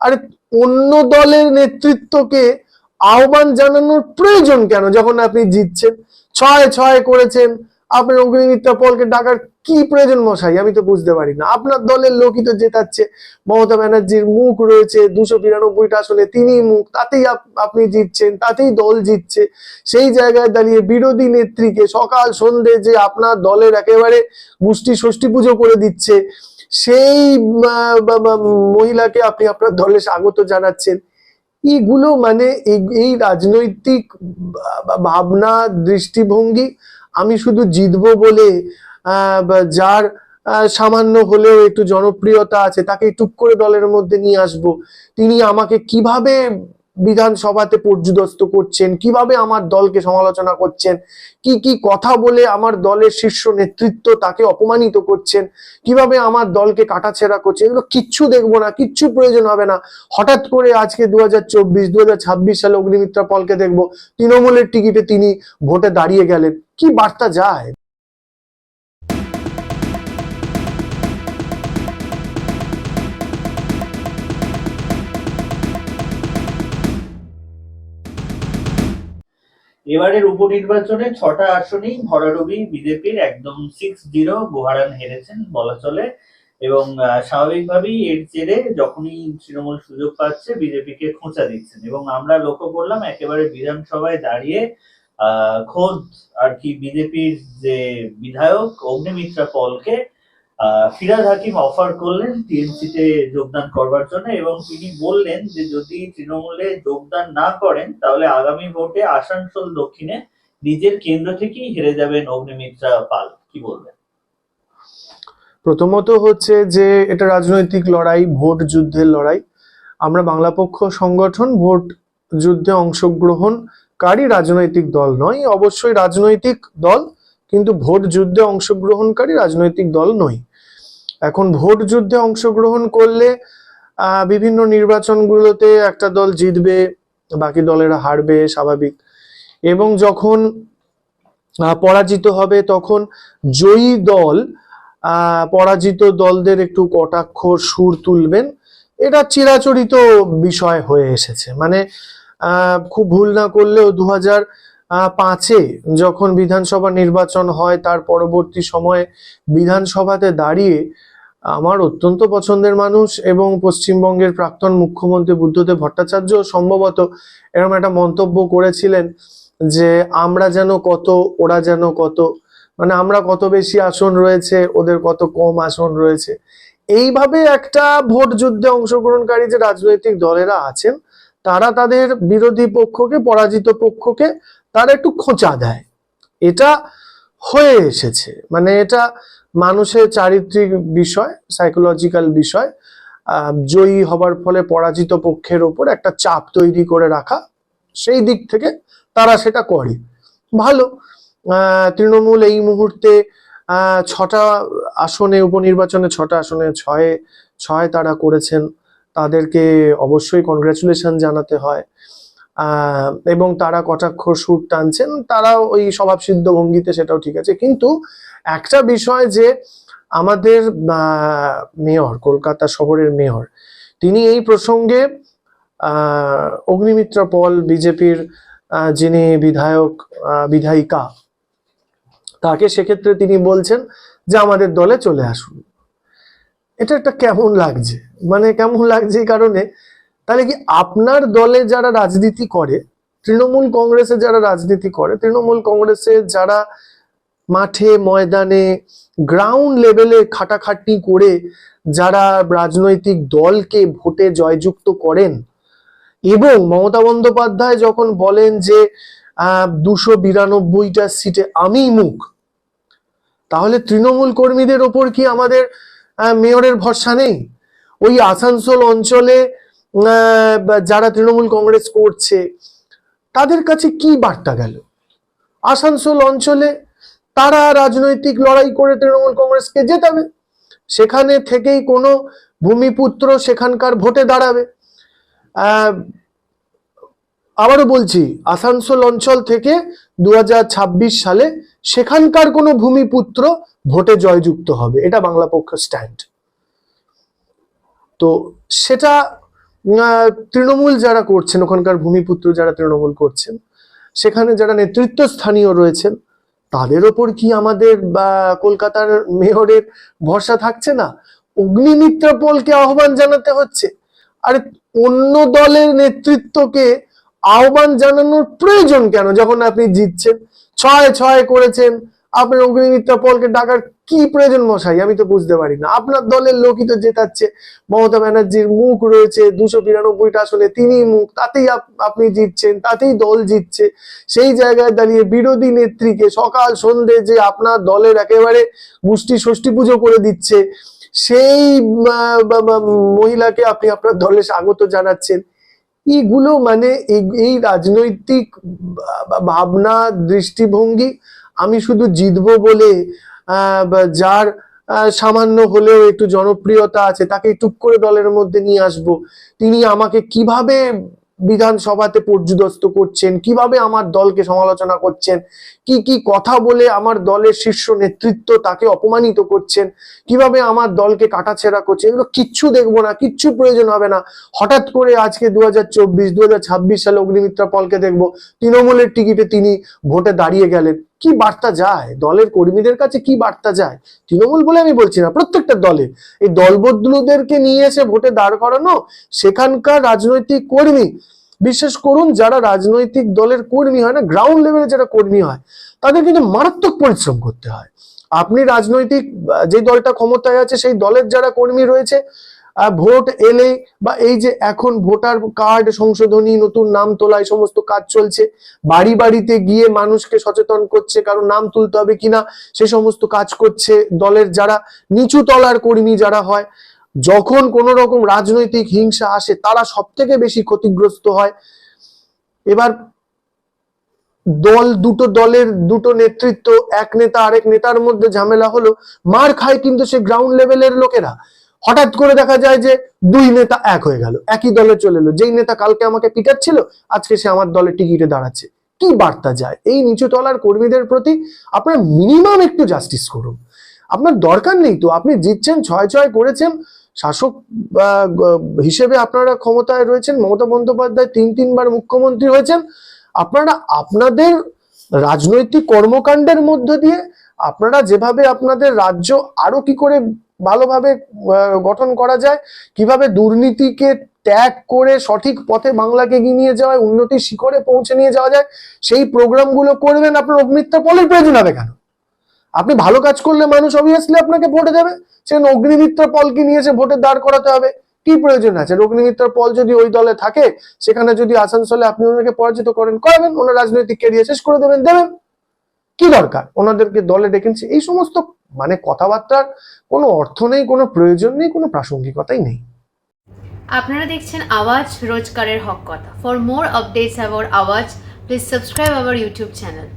আরে অন্য দলের নেতৃত্বকে আহ্বান জানানোর প্রয়োজন কেন? যখন আপনি জিতছেন, ছয় ছয় করেছেন, আপনার অগ্নিমিত্রা পলকে ডাকার কি প্রয়োজন মশাই? আমি তো বুঝতে পারি না। আপনার দলের লোকই তো জেতাচ্ছে। মমতা ব্যানার্জির মুখ রয়েছে, দুশো বিরানব্বইটা আসলে তিনি মুখ, তাতেই আপ- আপনি জিতছেন, তাতেই দল জিতছে। সেই জায়গায় দাঁড়িয়ে বিরোধী নেত্রীকে সকাল সন্ধে যে আপনার দলের একেবারে গোষ্ঠী ষষ্ঠী পুজো করে দিচ্ছে সেই মহিলাকে আপনি আপনার দলে স্বাগত জানাচ্ছেন। এইগুলো মানে এই- রাজনৈতিক ভাবনা, দৃষ্টিভঙ্গি আমি শুধু জিতবো বলে যার সামান্য হলেও একটু জনপ্রিয়তা আছে, তাকে টুক করে দলের মধ্যে নিয়ে আসব। তিনি আমাকে কীভাবে বিধানসভাতে পর্যুদস্ত করছেন, কীভাবে আমার দলকে সমালোচনা করছেন, কি কি কথা বলে আমার দলের শীর্ষ নেতৃত্ব তাকে অপমানিত করছেন, কীভাবে আমার দলকে কাটাছেড়া করছে এগুলো কিচ্ছু দেখব না, কিচ্ছু প্রয়োজন হবে না। হঠাৎ করে আজকে দু হাজার চব্বিশ দু সালে অগ্নিমিত্রা পলকে দেখব, তৃণমূলের টিকিটে তিনি ভোটে দাঁড়িয়ে গেলেন। কি বার্তা যায়? এবারের উপনির্বাচনে ছটা আসনেই ভরাডুবি বিজেপির একদম সিক্স জিরো গোহারান হেরেছেন, বলা চলে। এবং স্বাভাবিকভাবেই এর জেরে যখনই তৃণমূল সুযোগ পাচ্ছে, বিজেপিকে খোঁচা দিচ্ছেন। এবং আমরা লক্ষ্য করলাম একেবারে বিধানসভায় দাঁড়িয়ে খোদ আর কি বিজেপির যে বিধায়ক অগ্নিমিত্রা পলকে ফিরাদ হাকিম অফার করলেন টিএমসিতে যোগদান করবার জন্য এবং তিনি বললেন যে, যদি তৃণমূলে যোগদান না করেন, তাহলে আগামী ভোটে আসানসোল দক্ষিণে নিজের কেন্দ্র থেকেই হেরে যাবেন অগ্নিমিত্রা পাল। কি বলবেন? প্রথমত হচ্ছে যে, এটা রাজনৈতিক লড়াই, ভোট যুদ্ধের লড়াই। আমরা বাংলা পক্ষ সংগঠন, ভোট যুদ্ধে অংশগ্রহণকারী রাজনৈতিক দল নয়, অবশ্যই রাজনৈতিক দল কিন্তু ভোট যুদ্ধে অংশগ্রহণকারী রাজনৈতিক দল নই। এখন ভোট যুদ্ধে অংশগ্রহণ করলে বিভিন্ন নির্বাচনগুলোতে একটা দল জিতবে, বাকি দলেরা হারবে স্বাভাবিক। এবং যখন পরাজিত হবে, তখন জয়ী দল পরাজিত দলদের একটু কটাক্ষ, সুর তুলবেন। এটা চিরাচরিত বিষয় হয়ে এসেছে। মানে খুব ভুল না করলেও দু হাজার পাঁচে যখন বিধানসভা নির্বাচন হয়, তার পরবর্তী সময়ে বিধানসভাতে দাঁড়িয়ে আমার অত্যন্ত পছন্দের মানুষ এবং পশ্চিমবঙ্গের প্রাক্তন মুখ্যমন্ত্রী বুদ্ধদেব ভট্টাচার্য সম্ভবত এরকম একটা মন্তব্য করেছিলেন যে, আমরা যেন কত, ওরা যেন কত মানে আমরা কত বেশি আসন রয়েছে, ওদের কত কম আসন রয়েছে। এইভাবে একটা ভোট যুদ্ধে অংশগ্রহণকারী যে রাজনৈতিক দলেরা আছেন, তারা তাদের বিরোধী পক্ষকে, পরাজিত পক্ষকে তারা একটু খোঁচা দেয়। এটা হয়ে এসেছে। মানে এটা মানুষের চারিত্রিক বিষয় সাইকোলজিক্যাল বিষয় জয়ী হবার ফলে পরাজিত পক্ষের ওপর একটা চাপ তৈরি করে রাখা। সেই দিক থেকে তারা সেটা করে। ভালো। তৃণমূল এই মুহূর্তে ছটা আসনে, উপনির্বাচনে ছটা আসনে, ছয়ে, ছয় তারা করেছেন। তাদেরকে অবশ্যই কনগ্রাচুলেশন জানাতে হয়। এবং তারা কটাক্ষ সুর টানছেন তারা ওই স্বভাব সিদ্ধ ভঙ্গিতে সেটাও ঠিক আছে। কিন্তু একটা বিষয় যে আমাদের মেয়র, কলকাতা শহরের মেয়র, তিনি এই প্রসঙ্গে অগ্নিমিত্রা পল, বিজেপির যিনি বিধায়ক বিধায়িকা, তাকে সেক্ষেত্রে তিনি বলছেন যে আমাদের দলে চলে আসুন। এটা একটা কেমন লাগছে? মানে কেমন লাগছে এই কারণে তাহলে কি আপনার দলে যারা রাজনীতি করে, তৃণমূল কংগ্রেসে যারা রাজনীতি করে, তৃণমূল কংগ্রেসে যারা মাঠে, ময়দানে গ্রাউন্ড লেভেলে খাটাখাটনি করে যারা রাজনৈতিক দলকে ভোটে জয়যুক্ত করেন এবং মমতা বন্দ্যোপাধ্যায় যখন বলেন যে দুশো বিরানব্বইটা সিটে আমি মুখ, তাহলে তৃণমূল কর্মীদের ওপর কি আমাদের মেয়রের ভরসা নেই? ওই আসানসোল অঞ্চলে যারা তৃণমূল কংগ্রেস করছে, তাদের কাছে কি বার্তা গেল? আসানসোল অঞ্চলে তারা রাজনৈতিক লড়াই করে তৃণমূল কংগ্রেসকে জেতাবে। সেখানে থেকেই কোনো ভূমিপুত্র সেখানকার ভোটে দাঁড়াবে। আবারও বলছি, আসানসোল অঞ্চল থেকে দু হাজার ছাব্বিশ সালে সেখানকার কোনো ভূমিপুত্র ভোটে জয়যুক্ত হবে। এটা বাংলা পক্ষ স্ট্যান্ড। তো সেটা তৃণমূল যারা করছেন, ওখানকার ভূমিপুত্র যারা তৃণমূল করছেন, সেখানে যারা নেতৃত্ব স্থানীয় রয়েছেন, তাদের ওপর কি আমাদের বা কলকাতার মেয়রের ভরসা থাকছে না? অগ্নিমিত্রা পলকে আহ্বান জানাতে হচ্ছে। আরে, অন্য দলের নেতৃত্বকে আহ্বান জানানোর প্রয়োজন কেন? যখন আপনি জিতছেন, ছয় ছয় করেছেন আপনার অগ্নিমিত্রা পলকে ডাকার কি প্রয়োজন মশাই? আমি তো বুঝতে পারি না। আপনার দলের লোকই তো জেতাচ্ছে। মমতা ব্যানার্জির মুখ রয়েছে, দুশো বিরানব্বইটা আসলে তিনি মুখ, তাতেই আপ- আপনি জিতছেন, তাতেই দল জিতছে। সেই জায়গায় দাঁড়িয়ে বিরোধী নেত্রীকে সকাল সন্ধে যে আপনার দলের একেবারে গোষ্ঠী ষষ্ঠী পুজো করে দিচ্ছে, সেই মহিলাকে আপনি আপনার দলে স্বাগত জানাচ্ছেন। এইগুলো মানে এই- রাজনৈতিক ভাবনা, দৃষ্টিভঙ্গি আমি শুধু জিতবো বলে যার সামান্য হলেও একটু জনপ্রিয়তা আছে, তাকে টুক করে দলের মধ্যে নিয়ে আসব। তিনি আমাকে কীভাবে বিধানসভাতে পর্যুদস্ত করছেন, কীভাবে আমার দলকে সমালোচনা করছেন, কি কি কথা বলে আমার দলের শীর্ষ নেতৃত্ব তাকে অপমানিত করছেন, কীভাবে আমার দলকে কাটাছেড়া করছে এগুলো কিচ্ছু দেখব না, কিচ্ছু প্রয়োজন হবে না। হঠাৎ করে আজকে দু হাজার চব্বিশ দু সালে অগ্নিমিত্রা পলকে দেখব, তৃণমূলের টিকিটে তিনি ভোটে দাঁড়িয়ে গেলেন। কি বার্তা যায়? দলের কর্মীদের কাছে কি বার্তা যায়? তৃণমূল বলে আমি বলছি না, প্রত্যেকটা দলে। এই দলবদলুদেরকে নিয়ে এসে ভোটে দাঁড় করানো সেখানকার রাজনৈতিক কর্মী। বিশেষ করুন, যারা রাজনৈতিক দলের কর্মী হয় না গ্রাউন্ড লেভেলে যারা কর্মী হয়, তাদের কিন্তু মারাত্মক পরিশ্রম করতে হয়। আপনি রাজনৈতিক যে দলটা ক্ষমতায় আছে, সেই দলের যারা কর্মী রয়েছে ভোট এলে বা এই যে এখন ভোটার কার্ড সংশোধনী, নতুন নাম তোলা, এই সমস্ত কাজ চলছে, বাড়ি বাড়িতে গিয়ে মানুষকে সচেতন করছে কারণ নাম তুলতে হবে কিনা, সে সমস্ত কাজ করছে দলের যারা, নিচু তলার কর্মী যারা হয়, যখন কোনো রকম রাজনৈতিক হিংসা আসে, তারা সব থেকে বেশি ক্ষতিগ্রস্ত হয়। এবার দল, দুটো দলের দুটো নেতৃত্ব, এক নেতা আরেক নেতার মধ্যে ঝামেলা হলো, মার খায় কিন্তু সে গ্রাউন্ড লেভেলের লোকেরা। হঠাৎ করে দেখা যায় যে দুই নেতা এক হয়ে গেল, একই দলে চলে এলো। যেই নেতা কালকে আমাকে পিটাচ্ছিল আজকে সে আমার দলের টিকিটে দাঁড়াচ্ছে। কি বার্তা যায়? এই নিচু তলার কর্মীদের প্রতি আপনার মিনিমাম একটু জাস্টিস করুন। আপনার দরকার নেই তো, আপনি জিতছেন, ছয় ছয় করেছেন, শাসক হিসেবে আপনারা ক্ষমতায় রয়েছেন, মমতা বন্দ্যোপাধ্যায় তিন তিনবার মুখ্যমন্ত্রী হয়েছেন। আপনারা আপনাদের রাজনৈতিক কর্মকাণ্ডের মধ্য দিয়ে আপনারা যেভাবে আপনাদের রাজ্য আরও কি করে ভালোভাবে গঠন করা যায়। কীভাবে দুর্নীতিকে ত্যাগ করে সঠিক পথে বাংলাকে এগিয়ে নিয়ে যাওয়া উন্নতির শিখরে পৌঁছে নিয়ে যাওয়া যায়, সেই প্রোগ্রামগুলো করবেন আপনার অগ্নিমিত্রা পলের প্রয়োজন হবে কেন? আপনি ভালো কাজ করলে মানুষ অবভিয়াসলি আপনাকে ভোটে দেবে। সেখানে অগ্নিমিত্রা পলকে নিয়ে এসে ভোটে দাঁড় করাতে হবে। কি প্রয়োজন আছে? অগ্নিমিত্রা পল যদি ওই দলে থাকে, সেখানে যদি আসানসোলে আপনি ওনাকে পরাজিত করেন, করাবেন। ওনার রাজনৈতিক ক্যারিয়ার শেষ করে দেবেন দেবেন। কি দরকার? ওনাদেরকে দলে ডেকেছে এই সমস্ত মানে কথাবার্তার কোনো অর্থ নেই, কোনো প্রয়োজন নেই, কোনো প্রাসঙ্গিকতাই নেই। আপনারা দেখছেন আওয়াজ রোজকারের হক কথা। ফর মোর আপডেটস অ্যাবাউট আওয়াজ please subscribe our YouTube channel